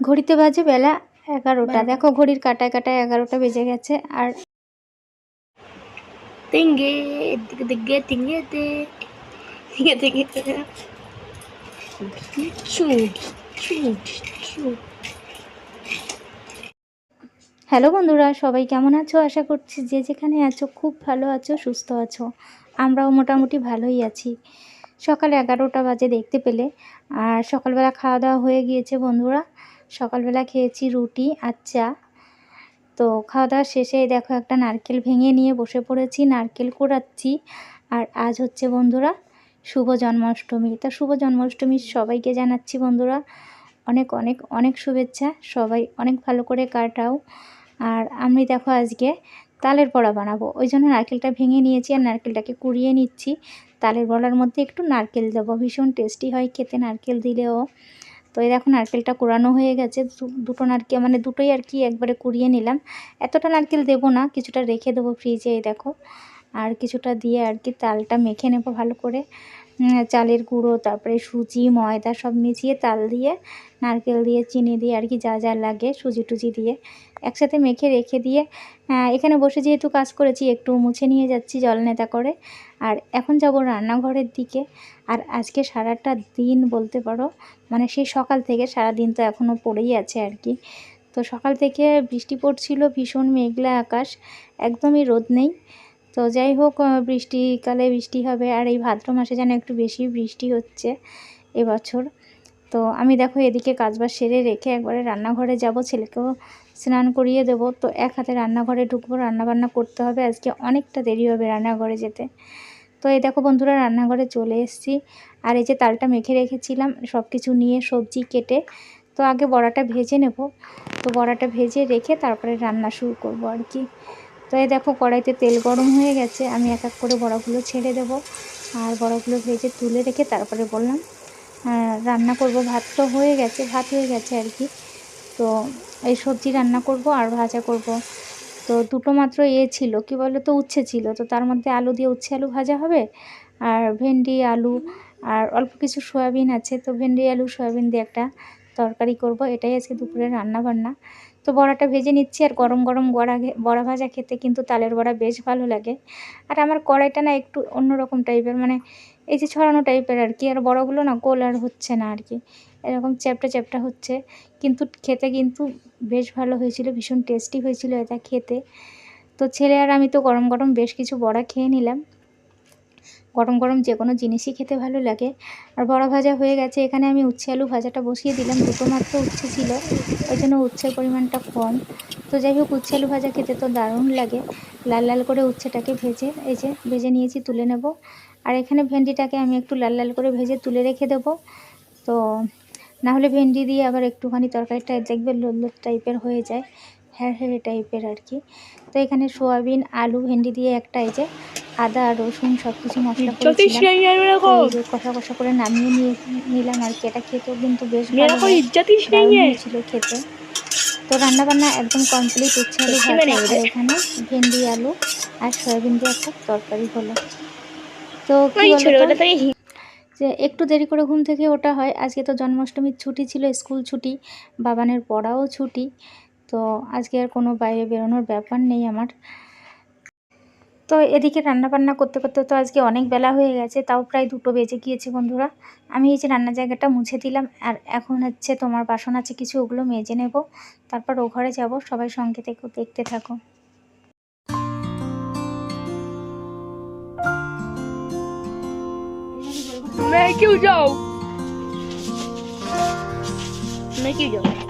ঘড়িতে বাজে বেলা এগারোটা। দেখো ঘড়ির কাটায় কাটায় এগারোটা বেজে গেছে আর. হ্যালো বন্ধুরা সবাই কেমন আছো? আশা করছি যে যেখানে আছো খুব ভালো আছো সুস্থ আছো। আমরাও মোটামুটি ভালোই আছি। সকাল এগারোটা বাজে দেখতে পেলে। আর সকালবেলা খাওয়া দাওয়া হয়ে গিয়েছে বন্ধুরা। সকালবেলা খেয়েছি রুটি আর চা। তো খাওয়া দাওয়া শেষে দেখো একটা নারকেল ভেঙে নিয়ে বসে পড়েছি, নারকেল কুড়াচ্ছি। আর আজ হচ্ছে বন্ধুরা শুভ জন্মাষ্টমী। তা শুভ জন্মাষ্টমীর সবাইকে জানাচ্ছি বন্ধুরা অনেক অনেক অনেক শুভেচ্ছা। সবাই অনেক ভালো করে কাটাও। আর আমি দেখো আজকে তালের বড়া বানাবো। ওই জন্য নারকেলটা ভেঙে নিয়েছি আর নারকেলটাকে কুড়িয়ে নিচ্ছি। তালের বড়ার মধ্যে একটু নারকেল দেবো। ভীষণ টেস্টি হয় খেতে, নারকেল দিলেও। তো এই দেখো নারকেলটা কুড়ানো হয়ে গেছে। দুটো নারকেল মানে দুটোই আর কি একবারে কুড়িয়ে নিলাম। এতটা নারকেল দেব না, কিছুটা রেখে দেবো ফ্রিজে এই দেখো। আর কিছুটা দিয়ে আর কি তালটা মেখে নেব ভালো করে। চালের গুঁড়ো, তারপরে সুজি, ময়দা সব মিশিয়ে তাল দিয়ে, নারকেল দিয়ে, চিনি দিয়ে আর কি যা যা লাগে সুজি টুজি দিয়ে একসাথে মেখে রেখে দিয়ে এখানে বসে যেহেতু কাজ করেছি একটু মুছে নিয়ে যাচ্ছি জল নেতা করে। আর এখন যাব রান্নাঘরের দিকে। আর আজকে সারাটা দিন বলতে পারো মানে সেই সকাল থেকে সারা দিন তো এখনও পড়েই আছে আর কি। তো সকাল থেকে বৃষ্টি পড়ছিল, ভীষণ মেঘলা আকাশ, একদমই রোদ নেই। তো যাই হোক বৃষ্টিকালে বৃষ্টি হবে আর এই ভাদ্র মাসে যেন একটু বেশি বৃষ্টি হচ্ছে এবছর। তো আমি দেখো এদিকে কাজবাজ সেরে রেখে একবারে রান্নাঘরে যাব, ছেলেকেও স্নান করিয়ে দেবো। তো এক হাতে রান্নাঘরে ঢুকবো, রান্নাবান্না করতে হবে। আজকে অনেকটা দেরি হবে রান্নাঘরে যেতে। তো এই দেখো বন্ধুরা, রান্নাঘরে চলে এসেছি। আর এই যে তালটা মেখে রেখেছিলাম সব কিছু নিয়ে সবজি কেটে, তো আগে বড়াটা ভেজে নেব। তো বড়াটা ভেজে রেখে তারপরে রান্না শুরু করব আর কি। তো এই দেখো কড়াইতে তেল গরম হয়ে গেছে, আমি এক এক করে বড়াগুলো ছেড়ে দেব। আর বড়াগুলো ভেজে তুলে রেখে তারপরে বললাম রান্না করব, ভাত তো হয়ে গেছে, ভাত হয়ে গেছে আর কি। তো এই সবজি রান্না করব আর ভাজা করব। তো দুটো মাত্র এ ছিল, কি বলো তো উচ্ছে ছিল, তো তার মধ্যে আলু দিয়ে উচ্ছে আলু ভাজা হবে? আর ভেন্ডি, আলু, আর অল্প কিছু সয়াবিন আছে, তো ভেন্ডি, আলু, সয়াবিন দিয়ে একটা তরকারি করব, এটাই আজকে দুপুরে রান্না বান্না তো বড়াটা ভেজে নিচ্ছি আর গরম গরম বড়া বড়া ভাজা খেতে কিন্তু তালের বড়া বেশ ভালো লাগে। আর আমার কড়াইটা না একটু অন্যরকম টাইপের মানে এই যে ছড়ানো টাইপের আর কি, আর বড়গুলো না গোল আর হচ্ছে না আর কি, এরকম চ্যাপটা চ্যাপটা হচ্ছে। কিন্তু খেতে কিন্তু বেশ ভালো হয়েছিল, ভীষণ টেস্টি হয়েছিল এটা খেতে। তো ছেলে আর আমি তো গরম গরম বেশ কিছু বড়া খেয়ে নিলাম। গরম গরম যে কোনো জিনিসই খেতে ভালো লাগে। আর বড়া ভাজা হয়ে গেছে, এখানে আমি উচ্ছে আলু ভাজাটা বসিয়ে দিলাম, দুটো মাত্র উচ্ছে ছিল, ওই জন্য উচ্ছের পরিমাণটা কম। তো যাই হোক, উচ্ছে আলু ভাজা খেতে তো দারুণ লাগে। লাল লাল করে উচ্ছেটাকে ভেজে, এই যে ভেজে নিয়েছি, তুলে নেব। আর এখানে ভেন্ডিটাকে আমি একটু লাল লাল করে ভেজে তুলে রেখে দেবো। তো না হলে ভেন্ডি দিয়ে আবার একটুখানি তরকারিটা দেখবে লোল টাইপের হয়ে যায় হ্যাঁ হ্যাঁ টাইপের আর কি। তো এখানে সোয়াবিন, আলু, ভেন্ডি দিয়ে একটা এই যে আদা রসুন সব কিছু মশলা কষা কষা করে নামিয়ে নিয়ে নিলাম আর কি। এটা খেতেও কিন্তু বেশ. হয়েছিল খেতে। তো রান্না বান্না একদম কমপ্লিট হচ্ছে মানে। এখানে। ভেন্ডি আলু আর সয়াবিন দিয়ে একটা তরকারি হলো। তো. যে একটু দেরি করে ঘুম থেকে ওটা হয়। আজকে তো জন্মাষ্টমীর ছুটি ছিল স্কুল ছুটি বাবানের পড়াও ছুটি। তো আজকে আর কোনো বাইরে বেরোনোর ব্যাপার নেই আমার। তো এদিকে রান্না বান্না করতে করতে তো আজকে অনেক বেলা হয়ে গেছে তাও প্রায় দুটো বেজে গিয়েছে বন্ধুরা আমি এই যে রান্নার জায়গাটা মুছে দিলাম আর এখন হচ্ছে তোমার বাসন আছে কিছু ওগুলো মেজে নেব তারপর ও ঘরে যাব সবাই সঙ্গে থেকে দেখতে থাকো मैं क्यों जाऊँ मैं क्यों जाऊँ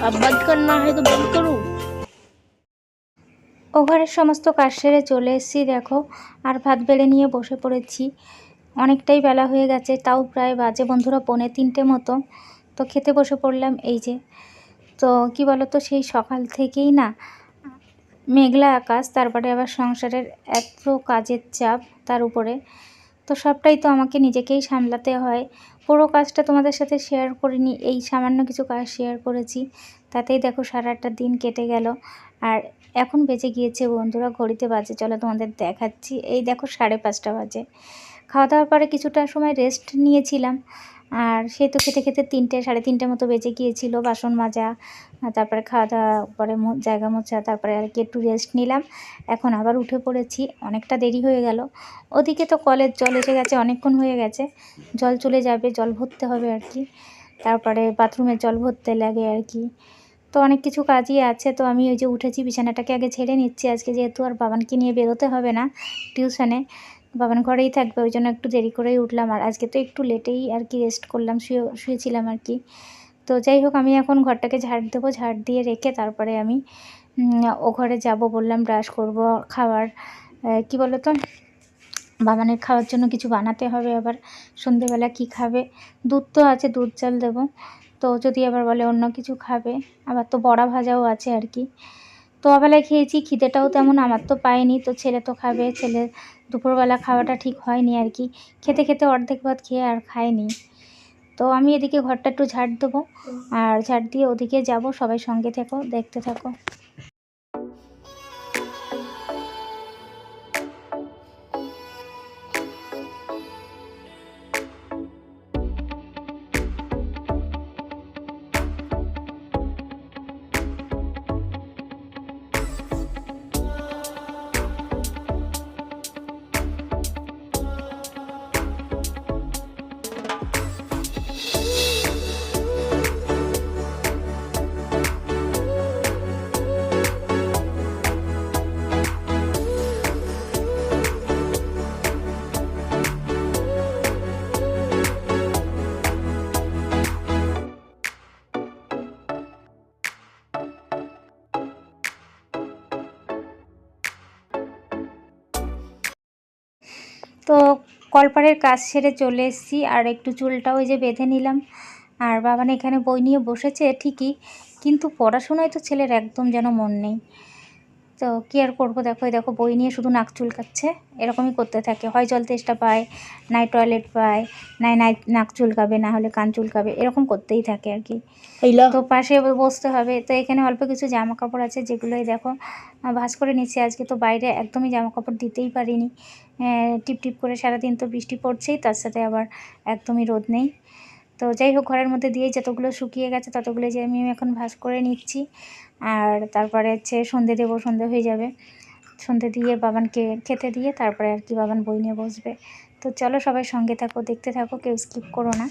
अब बंद करना है तो बंद करो ও ঘরের সমস্ত কাজ সেরে চলে এসেছি দেখো আর ভাত বেড়ে নিয়ে বসে পড়েছি অনেকটাই বেলা হয়ে গেছে তাও প্রায় বাজে বন্ধুরা পৌনে তিনটে মতো তো খেতে বসে পড়লাম এই যে তো কি বলো তো সেই সকাল থেকেই না মেঘলা আকাশ তারপরে আবার সংসারের এত কাজের চাপ তার উপরে তো সবটাই তো আমাকে নিজেকেই সামলাতে হয় পুরো কাজটা তোমাদের সাথে শেয়ার করিনি, এই সামান্য কিছু কাজ শেয়ার করেছি। তাতেই দেখো সারাটা দিন কেটে গেল। আর এখন বেজে গিয়েছে বন্ধুরা, ঘড়িতে বাজে, চলো তোমাদের দেখাচ্ছি। এই দেখো সাড়ে পাঁচটা বাজে। খাওয়া দাওয়ার পরে কিছুটা সময় রেস্ট নিয়েছিলাম। আর সেই তো খেতে খেতে তিনটে, সাড়ে তিনটে মতো বেজে গিয়েছিল, বাসন মাজা, তারপরে খাওয়া দাওয়া, পরে জায়গা মোছা, তারপরে আর কি একটু রেস্ট নিলাম। এখন আবার উঠে পড়েছি, অনেকটা দেরি হয়ে গেল। ওদিকে তো কলের জল এসে গেছে, অনেকক্ষণ হয়ে গেছে। জল চলে যাবে, জল ভরতে হবে আর কি। তারপরে বাথরুমের জল ভরতে লাগে আর কি। তো অনেক কিছু কাজই আছে, তো আমি ওই যে উঠেছি, বিছানাটাকে আগে ছেড়ে নিচ্ছি। আজকে যেহেতু আর বাবানকে নিয়ে বেরোতে হবে না টিউশনে বাবান ঘরেই থাকবে ওই জন্য একটু দেরি করেই উঠলাম। আর আজকে তো একটু লেটেই আর কি রেস্ট করলাম শুয়ে শুয়েছিলাম আর কি। তো যাই হোক আমি এখন ঘরটাকে ঝাড় দেবো ঝাড় দিয়ে রেখে তারপরে আমি ও ঘরে যাব বললাম ব্রাশ করব আহ, কি বলো তো বাবানের খাওয়ার জন্য কিছু বানাতে হবে আবার সন্ধেবেলা কি খাবে? দুধ তো আছে দুধ চাল দেবো। তো যদি আবার বলে অন্য কিছু খাবে আবার তো বড়া ভাজাও আছে আর কি। তো অবেলায় খেয়েছি খিদেটাও তেমন আমার তো পায়নি তো ছেলে তো খাবে ছেলে দুপুরবেলা খাওয়াটা ঠিক হয়নি আর কি। খেতে খেতে অর্ধেক ভাত খেয়ে আর খায়নি তো আমি এদিকে ঘরটা একটু ঝাড় দেবো। আর ঝাড় দিয়ে ওদিকে যাব। সবাই সঙ্গে থেকো, দেখতে থাকো। তো কলপারের কাজ সেরে চলে এসেছি, আর একটু চুলটাও ওই যে বেঁধে নিলাম। আর বাবান এখানে বই নিয়ে বসেছে ঠিকই, কিন্তু পড়াশোনায় তো ছেলের একদম যেন মন নেই। তো কী আর করব? দেখো এই দেখো বই নিয়ে শুধু নাক চুলকাচ্ছে। এরকমই করতে থাকে। হয় জল তেষ্টা পায় নাই টয়লেট পায় নাই নাই নাক চুলকাবে না হলে কান চুলকাবে এরকম করতেই থাকে আর কি। তো পাশে বসতে হবে। তো এখানে অল্প কিছু জামা কাপড় আছে যেগুলোই দেখো ভাঁজ করে নিচ্ছে আজকে তো বাইরে একদমই জামা কাপড় দিতেই পারিনি। টিপ টিপ করে সারাদিন তো বৃষ্টি পড়ছেই তার সাথে আবার একদমই রোদ নেই। তো যাই হোক ঘরের মধ্যে দিয়ে যতগুলো শুকিয়ে গেছে ততগুলো যে আমি এখন ভাঁজ করে নিচ্ছি। আর তারপরে হচ্ছে সন্ধে দেবো, সন্ধে হয়ে যাবে। সন্ধে দিয়ে বাবানকে খেতে দিয়ে তারপরে আর কি বাবান বই নিয়ে বসবে। তো চলো সবাই সঙ্গে থাকো, দেখতে থাকো, কেউ স্কিপ করো না।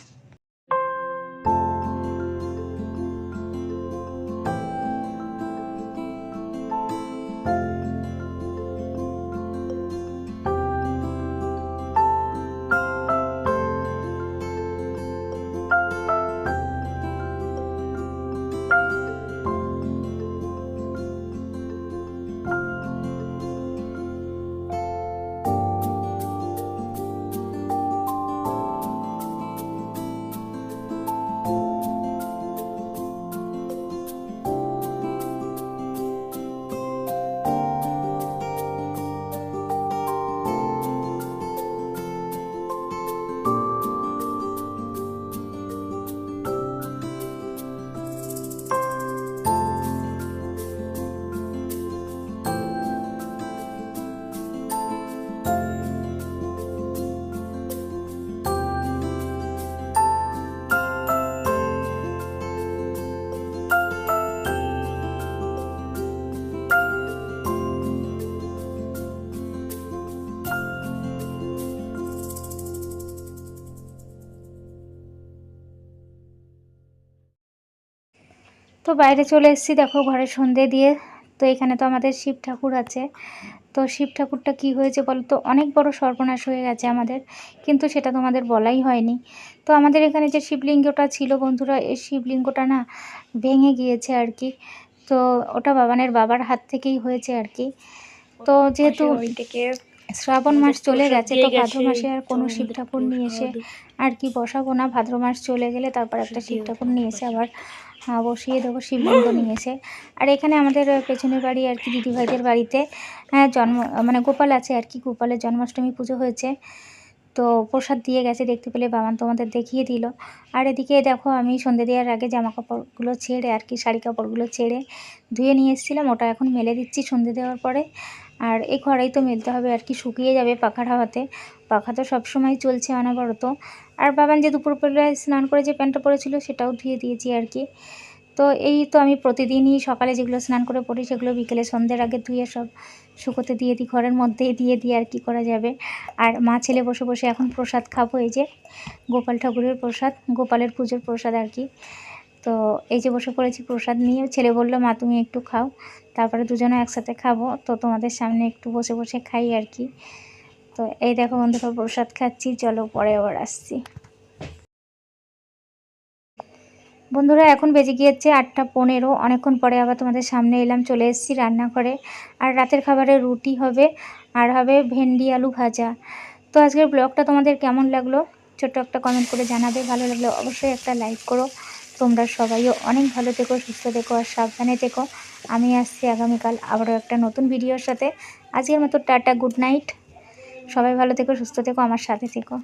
তো বাইরে চলে এসেছি দেখো ঘরে সন্ধে দিয়ে। তো এখানে তো আমাদের শিব ঠাকুর আছে। তো শিব ঠাকুরটা কি হয়েছে বলো তো? অনেক বড় সর্বনাশ হয়ে গেছে আমাদের কিন্তু সেটা তোমাদের বলাই হয়নি। তো আমাদের এখানে যে শিবলিঙ্গটা ছিল বন্ধুরা এই শিবলিঙ্গটা না ভেঙে গিয়েছে আর কি। তো ওটা বাবানের বাবার হাত থেকেই হয়েছে আর কি। তো যেহেতু শ্রাবণ মাস চলে গেছে তো ভাদ্র মাসে আর কোনো শিব ঠাকুর নিয়ে এসে আর কি বসাবো না। ভাদ্র মাস চলে গেলে তারপর একটা শিব ঠাকুর নিয়ে এসে আবার বসিয়ে দেবো শিবলিঙ্গ নিয়ে এসে। আর এখানে আমাদের পেছনের বাড়ি আর কি, দিদিভাইদের বাড়িতে হ্যাঁ জন্ম মানে গোপাল আছে আর কি, গোপালের জন্মাষ্টমী পুজো হয়েছে। তো প্রসাদ দিয়ে গেছে, দেখতে পেলে বাবান তোমাদের দেখিয়ে দিল। আর এদিকে দেখো, আমি সন্ধে দেওয়ার আগে জামা কাপড়গুলো ছেড়ে আর কি, শাড়ি কাপড়গুলো ছেড়ে ধুয়ে নিয়ে এসেছিলাম। ওটা এখন মেলে দিচ্ছি সন্ধে দেওয়ার পরে। আর এই ঘরেই তো মেলতে হবে, আর কি শুকিয়ে যাবে পাখার হাওয়াতে। পাখা তো সবসময় চলছে অনবরত। আর বাবান যে দুপুরবেলায় স্নান করে যে প্যান্টটা পরেছিল সেটাও ধুয়ে দিয়েছি আর কি। তো এই তো আমি প্রতিদিনই সকালে যেগুলো স্নান করে পড়ি সেগুলো বিকেলে সন্ধ্যের আগে ধুয়ে সব শুকোতে দিয়ে দিই, ঘরের মধ্যেই দিয়ে দিই আর কি করা যাবে। আর মা ছেলে বসে বসে এখন প্রসাদ খাব এই যে গোপাল ঠাকুরের প্রসাদ, গোপালের পুজোর প্রসাদ আর কি। তো এই যে বসে পড়েছি প্রসাদ নিয়ে, ছেলে বলল, মা, তুমি একটু খাও। তারপরে দুজনে একসাথে খাব, তো তোমাদের সামনে একটু বসে বসে খাই আর কি। তো এই দেখো বন্ধুরা, প্রসাদ খাচ্ছি, চলো পরে আবার আসছি। বন্ধুরা, এখন বেজে গিয়েছে আটটা পনেরো। অনেকক্ষণ পরে আবার তোমাদের সামনে এলাম, চলে এসেছি রান্না রান্নাঘরে। আর রাতের খাবারে রুটি হবে, আর হবে ভেন্ডি আলু ভাজা। তো আজকের ব্লগটা তোমাদের কেমন লাগল? ছোট্ট একটা কমেন্ট করে জানাবে। ভালো লাগলে অবশ্যই একটা লাইক করো। তোমরা সবাইও অনেক ভালো থেকো, সুস্থ থেকো, আর সাবধানে থেকো। আমি আসছি আগামীকাল আবারও একটা নতুন ভিডিওর সাথে। আজকের মতো টাটা গুড নাইট সবাই ভালো থেকো সুস্থ থেকো আমার সাথে থেকো।